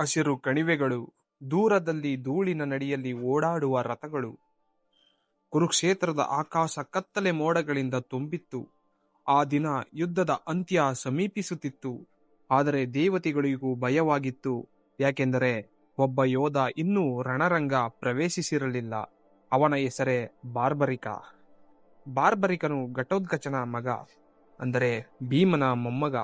ಹಸಿರು ಕಣಿವೆಗಳು, ದೂರದಲ್ಲಿ ಧೂಳಿನ ನಡಿಯಲ್ಲಿ ಓಡಾಡುವ ರಥಗಳು. ಕುರುಕ್ಷೇತ್ರದ ಆಕಾಶ ಕತ್ತಲೆ ಮೋಡಗಳಿಂದ ತುಂಬಿತ್ತು. ಆ ದಿನ ಯುದ್ಧದ ಅಂತ್ಯ ಸಮೀಪಿಸುತ್ತಿತ್ತು. ಆದರೆ ದೇವತೆಗಳಿಗೂ ಭಯವಾಗಿತ್ತು. ಯಾಕೆಂದರೆ ಒಬ್ಬ ಯೋಧ ಇನ್ನೂ ರಣರಂಗ ಪ್ರವೇಶಿಸಿರಲಿಲ್ಲ. ಅವನ ಹೆಸರೇ ಬಾರ್ಬರಿಕ. ಬಾರ್ಬರಿಕನು ಘಟೋದ್ಗಚನ ಮಗ, ಅಂದರೆ ಭೀಮನ ಮೊಮ್ಮಗ.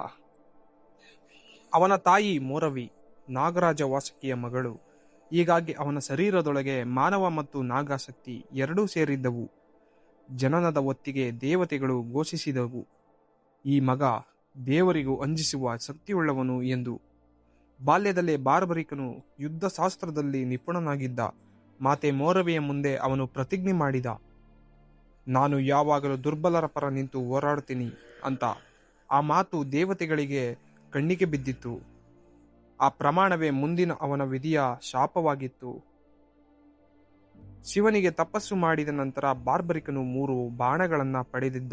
ಅವನ ತಾಯಿ ಮೋರವಿ. ನಾಗರಾಜ ವಾಸಕಿಯ ಮಗಳು. ಹೀಗಾಗಿ ಅವನ ಶರೀರದೊಳಗೆ ಮಾನವ ಮತ್ತು ನಾಗಾಸಕ್ತಿ ಎರಡೂ ಸೇರಿದ್ದವು. ಜನನದ ಒತ್ತಿಗೆ ದೇವತೆಗಳು ಘೋಷಿಸಿದವು. ಈ ಮಗ ದೇವರಿಗೂ ಅಂಜಿಸುವ ಶಕ್ತಿಯುಳ್ಳವನು ಎಂದು. ಬಾಲ್ಯದಲ್ಲೇ ಬಾರ್ಬರಿಕನು ಯುದ್ಧ ಶಾಸ್ತ್ರದಲ್ಲಿ ನಿಪುಣನಾಗಿದ್ದ. ಮಾತೆ ಮೋರವಿಯ ಮುಂದೆ ಅವನು ಪ್ರತಿಜ್ಞೆ ಮಾಡಿದ. ನಾನು ಯಾವಾಗಲೂ ದುರ್ಬಲರ ಪರ ನಿಂತು ಹೋರಾಡುತ್ತೀನಿ ಅಂತ. ಆ ಮಾತು ದೇವತೆಗಳಿಗೆ ಕಣ್ಣಿಗೆ ಬಿದ್ದಿತ್ತು. ಆ ಪ್ರಮಾಣವೇ ಮುಂದಿನ ಅವನ ವಿಧಿಯ ಶಾಪವಾಗಿತ್ತು. ಶಿವನಿಗೆ ತಪಸ್ಸು ಮಾಡಿದ ನಂತರ ಬಾರ್ಬರಿಕನು ಮೂರು ಬಾಣಗಳನ್ನು ಪಡೆದಿದ್ದ.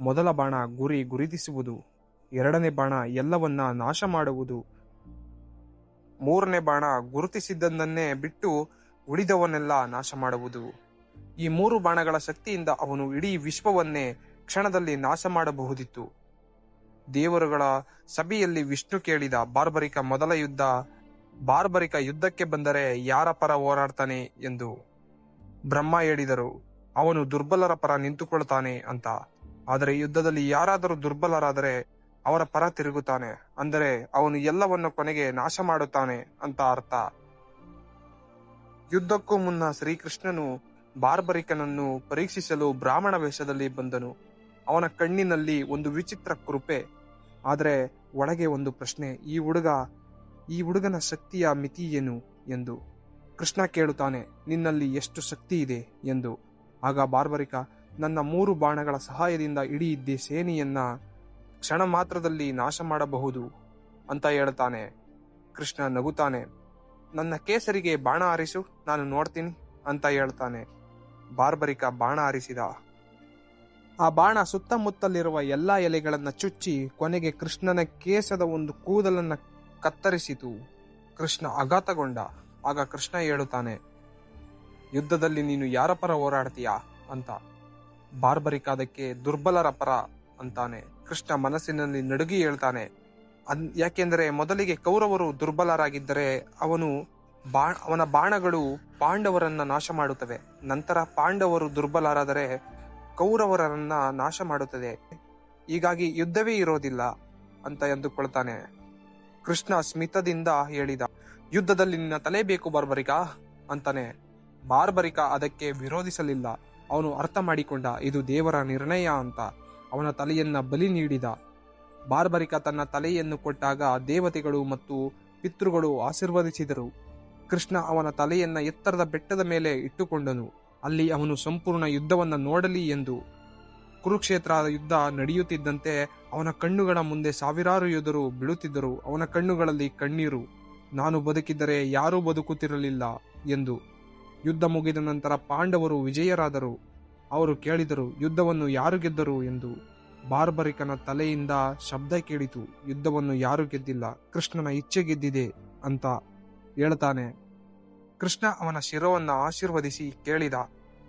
ಮೊದಲ ಬಾಣ ಗುರಿ ಗುರುತಿಸುವುದು, ಎರಡನೇ ಬಾಣ ಎಲ್ಲವನ್ನ ನಾಶ ಮಾಡುವುದು, ಮೂರನೇ ಬಾಣ ಗುರುತಿಸಿದ್ದನ್ನೇ ಬಿಟ್ಟು ಉಳಿದವನ್ನೆಲ್ಲ ನಾಶ ಮಾಡುವುದು. ಈ ಮೂರು ಬಾಣಗಳ ಶಕ್ತಿಯಿಂದ ಅವನು ಇಡೀ ವಿಶ್ವವನ್ನೇ ಕ್ಷಣದಲ್ಲಿ ನಾಶ ಮಾಡಬಹುದಿತ್ತು. ದೇವರುಗಳ ಸಭೆಯಲ್ಲಿ ವಿಷ್ಣು ಕೇಳಿದ ಬಾರ್ಬರಿಕ ಮೊದಲ ಯುದ್ಧ, ಬಾರ್ಬರಿಕ ಯುದ್ಧಕ್ಕೆ ಬಂದರೆ ಯಾರ ಪರ ಹೋರಾಡ್ತಾನೆ ಎಂದು ಬ್ರಹ್ಮ ಹೇಳಿದರು. ಅವನು ದುರ್ಬಲರ ಪರ ನಿಂತುಕೊಳ್ತಾನೆ ಅಂತ. ಆದರೆ ಯುದ್ಧದಲ್ಲಿ ಯಾರಾದರೂ ದುರ್ಬಲರಾದರೆ ಅವರ ಪರ ತಿರುಗುತ್ತಾನೆ. ಅಂದರೆ ಅವನು ಎಲ್ಲವನ್ನು ಕೊನೆಗೆ ನಾಶ ಮಾಡುತ್ತಾನೆ ಅಂತ ಅರ್ಥ. ಯುದ್ಧಕ್ಕೂ ಮುನ್ನ ಶ್ರೀಕೃಷ್ಣನು ಬಾರ್ಬರಿಕನನ್ನು ಪರೀಕ್ಷಿಸಲು ಬ್ರಾಹ್ಮಣ ವೇಷದಲ್ಲಿ ಬಂದನು. ಅವನ ಕಣ್ಣಿನಲ್ಲಿ ಒಂದು ವಿಚಿತ್ರ ಕೃಪೆ. ಆದರೆ ಒಳಗೆ ಒಂದು ಪ್ರಶ್ನೆ, ಈ ಹುಡುಗ, ಈ ಹುಡುಗನ ಶಕ್ತಿಯ ಮಿತಿ ಏನು? ಎಂದು. ಕೃಷ್ಣ ಕೇಳುತ್ತಾನೆ, ನಿನ್ನಲ್ಲಿ ಎಷ್ಟು ಶಕ್ತಿ ಇದೆ? ಎಂದು. ಆಗ ಬಾರ್ಬರಿಕ, ನನ್ನ ಮೂರು ಬಾಣಗಳ ಸಹಾಯದಿಂದ ಇಡೀ ಇದ್ದ ಸೇನೆಯನ್ನ ಕ್ಷಣ ಮಾತ್ರದಲ್ಲಿ ನಾಶ ಮಾಡಬಹುದು ಅಂತ ಹೇಳ್ತಾನೆ ಕೃಷ್ಣ ನಗುತ್ತಾನೆ, ನನ್ನ ಕೇಸರಿಗೆ ಬಾಣ ಹಾರಿಸು, ನಾನು ನೋಡ್ತೀನಿ ಅಂತ ಹೇಳ್ತಾನೆ ಬಾರ್ಬರಿಕ ಬಾಣ ಹಾರಿಸಿದ. ಆ ಬಾಣ ಸುತ್ತಮುತ್ತಲಿರುವ ಎಲ್ಲಾ ಎಲೆಗಳನ್ನು ಚುಚ್ಚಿ ಕೊನೆಗೆ ಕೃಷ್ಣನ ಕೇಸದ ಒಂದು ಕೂದಲನ್ನು ಕತ್ತರಿಸಿತು. ಕೃಷ್ಣ ಆಘಾತಗೊಂಡ. ಆಗ ಕೃಷ್ಣ ಹೇಳುತ್ತಾನೆ, ಯುದ್ಧದಲ್ಲಿ ನೀನು ಯಾರ ಪರ ಹೋರಾಡ್ತೀಯಾ? ಅಂತ. ಬಾರ್ಬರಿಕಾದಕ್ಕೆ ದುರ್ಬಲರ ಪರ, ಅಂತಾನೆ. ಕೃಷ್ಣ ಮನಸ್ಸಿನಲ್ಲಿ ನಡುಗಿ ಹೇಳ್ತಾನೆ ಅನ್- ಯಾಕೆಂದರೆ ಮೊದಲಿಗೆ ಕೌರವರು ದುರ್ಬಲರಾಗಿದ್ದರೆ ಅವನು ಬಾ, ಅವನ ಬಾಣಗಳು ಪಾಂಡವರನ್ನ ನಾಶ ಮಾಡುತ್ತವೆ. ನಂತರ ಪಾಂಡವರು ದುರ್ಬಲರಾದರೆ ಕೌರವರನ್ನ ನಾಶ ಮಾಡುತ್ತದೆ. ಹೀಗಾಗಿ ಯುದ್ಧವೇ ಇರೋದಿಲ್ಲ ಅಂತ ಎಂದುಕೊಳ್ತಾನೆ. ಕೃಷ್ಣ ಸ್ಮಿತದಿಂದ ಹೇಳಿದ, ಯುದ್ಧದಲ್ಲಿ ನಿನ್ನ ತಲೆ ಬೇಕು ಬಾರ್ಬರಿಕ ಅಂತಾನೆ. ಬಾರ್ಬರಿಕ ಅದಕ್ಕೆ ವಿರೋಧಿಸಲಿಲ್ಲ. ಅವನು ಅರ್ಥ ಮಾಡಿಕೊಂಡ, ಇದು ದೇವರ ನಿರ್ಣಯ ಅಂತ ಅವನ ತಲೆಯನ್ನ ಬಲಿ ನೀಡಿದ. ಬಾರ್ಬರಿಕ ತನ್ನ ತಲೆಯನ್ನು ಕೊಟ್ಟಾಗ ದೇವತೆಗಳು ಮತ್ತು ಪಿತೃಗಳು ಆಶೀರ್ವದಿಸಿದರು. ಕೃಷ್ಣ ಅವನ ತಲೆಯನ್ನ ಎತ್ತರದ ಬೆಟ್ಟದ ಮೇಲೆ ಇಟ್ಟುಕೊಂಡನು. ಅಲ್ಲಿ ಅವನು ಸಂಪೂರ್ಣ ಯುದ್ಧವನ್ನ ನೋಡಲಿ ಎಂದು ಕುರುಕ್ಷೇತ್ರ ಯುದ್ಧ ನಡೆಯುತ್ತಿದ್ದಂತೆ ಅವನ ಕಣ್ಣುಗಳ ಮುಂದೆ ಸಾವಿರಾರು ಯೋಧರು ಬೀಳುತ್ತಿದ್ದರು. ಅವನ ಕಣ್ಣುಗಳಲ್ಲಿ ಕಣ್ಣೀರು. ನಾನು ಬದುಕಿದ್ದರೆ ಯಾರೂ ಬದುಕುತ್ತಿರಲಿಲ್ಲ ಎಂದು ಯುದ್ಧ ಮುಗಿದ ನಂತರ ಪಾಂಡವರು ವಿಜಯರಾದರು. ಅವರು ಕೇಳಿದರು, ಯುದ್ಧವನ್ನು ಯಾರು ಗೆದ್ದರು? ಎಂದು. ಬಾರ್ಬರಿಕನ ತಲೆಯಿಂದ ಶಬ್ದ ಕೇಳಿತು, ಯುದ್ಧವನ್ನು ಯಾರು ಗೆದ್ದಿಲ್ಲ, ಕೃಷ್ಣನ ಇಚ್ಛೆ ಗೆದ್ದಿದೆ ಅಂತ ಹೇಳ್ತಾನೆ. ಕೃಷ್ಣ ಅವನ ಶಿರವನ್ನ ಆಶೀರ್ವದಿಸಿ ಕೇಳಿದ,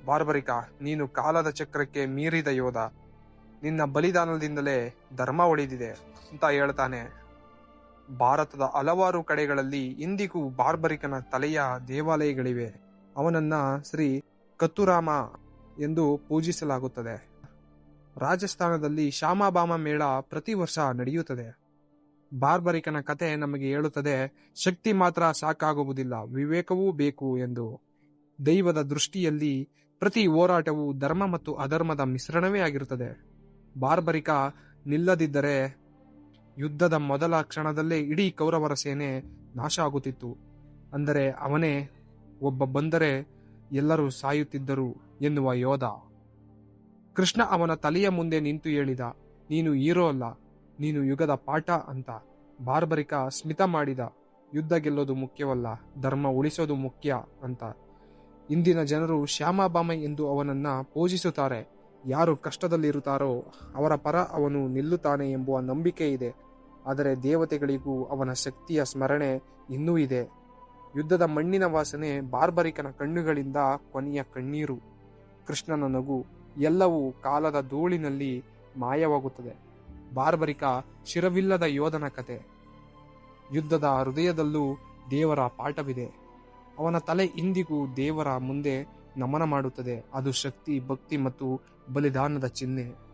ಬಾರ್ಬರಿಕ, ನೀನು ಕಾಲದ ಚಕ್ರಕ್ಕೆ ಮೀರಿದ ಯೋಧ. ನಿನ್ನ ಬಲಿದಾನದಿಂದಲೇ ಧರ್ಮ ಉಳಿದಿದೆ ಅಂತ ಹೇಳ್ತಾನೆ. ಭಾರತದ ಹಲವಾರು ಕಡೆಗಳಲ್ಲಿ ಇಂದಿಗೂ ಬಾರ್ಬರಿಕನ ತಲೆಯ ದೇವಾಲಯಗಳಿವೆ. ಅವನನ್ನ ಶ್ರೀ ಕತ್ತುರಾಮ ಎಂದು ಪೂಜಿಸಲಾಗುತ್ತದೆ. ರಾಜಸ್ಥಾನದಲ್ಲಿ ಶ್ಯಾಮಾಬಾಮ ಮೇಳ ಪ್ರತಿ ವರ್ಷ ನಡೆಯುತ್ತದೆ. ಬಾರ್ಬರಿಕನ ಕತೆ ನಮಗೆ ಹೇಳುತ್ತದೆ, ಶಕ್ತಿ ಮಾತ್ರ ಸಾಕಾಗುವುದಿಲ್ಲ, ವಿವೇಕವೂ ಬೇಕು ಎಂದು. ದೈವದ ದೃಷ್ಟಿಯಲ್ಲಿ ಪ್ರತಿ ಹೋರಾಟವು ಧರ್ಮ ಮತ್ತು ಅಧರ್ಮದ ಮಿಶ್ರಣವೇ ಆಗಿರುತ್ತದೆ. ಬಾರ್ಬರಿಕ ನಿಲ್ಲದಿದ್ದರೆ ಯುದ್ಧದ ಮೊದಲ ಕ್ಷಣದಲ್ಲೇ ಇಡೀ ಕೌರವರ ಸೇನೆ ನಾಶ ಆಗುತ್ತಿತ್ತು. ಅಂದರೆ ಅವನೇ ಒಬ್ಬ ಬಂದರೆ ಎಲ್ಲರೂ ಸಾಯುತ್ತಿದ್ದರು ಎನ್ನುವ ಯೋಧ. ಕೃಷ್ಣ ಅವನ ತಲೆಯ ಮುಂದೆ ನಿಂತು ಹೇಳಿದ, ನೀನು ಹೀರೋ ಅಲ್ಲ ನೀನು ಯುಗದ ಪಾಠ ಅಂತ ಬಾರ್ಬರಿಕ ಸ್ಮಿತ ಮಾಡಿದ ಯುದ್ಧ ಗೆಲ್ಲೋದು ಮುಖ್ಯವಲ್ಲ, ಧರ್ಮ ಉಳಿಸೋದು ಮುಖ್ಯ ಅಂತ. ಇಂದಿನ ಜನರು ಶ್ಯಾಮಾಬಾಮ ಎಂದು ಅವನನ್ನ ಪೂಜಿಸುತ್ತಾರೆ ಯಾರು ಕಷ್ಟದಲ್ಲಿರುತ್ತಾರೋ ಅವರ ಪರ ಅವನು ನಿಲ್ಲುತ್ತಾನೆ ಎಂಬುವ ನಂಬಿಕೆ ಇದೆ. ಆದರೆ ದೇವತೆಗಳಿಗೂ ಅವನ ಶಕ್ತಿಯ ಸ್ಮರಣೆ ಇನ್ನೂ ಇದೆ. ಯುದ್ಧದ ಮಣ್ಣಿನ ವಾಸನೆ ಬಾರ್ಬರಿಕನ ಕಣ್ಣುಗಳಿಂದ ಕೊನೆಯ ಕಣ್ಣೀರು. ಕೃಷ್ಣನ ನಗು ಎಲ್ಲವೂ ಕಾಲದ ಧೂಳಿನಲ್ಲಿ ಮಾಯವಾಗುತ್ತದೆ. ಬಾರ್ಬರಿಕ ಶಿರವಿಲ್ಲದ ಯೋಧನ ಕತೆ. ಯುದ್ಧದ ಹೃದಯದಲ್ಲೂ ದೇವರ ಪಾಠವಿದೆ. ಅವನ ತಲೆ ಇಂದಿಗೂ ದೇವರ ಮುಂದೆ ನಮನ ಮಾಡುತ್ತದೆ. ಅದು ಶಕ್ತಿ, ಭಕ್ತಿ ಮತ್ತು ಬಲಿದಾನದ ಚಿಹ್ನೆ.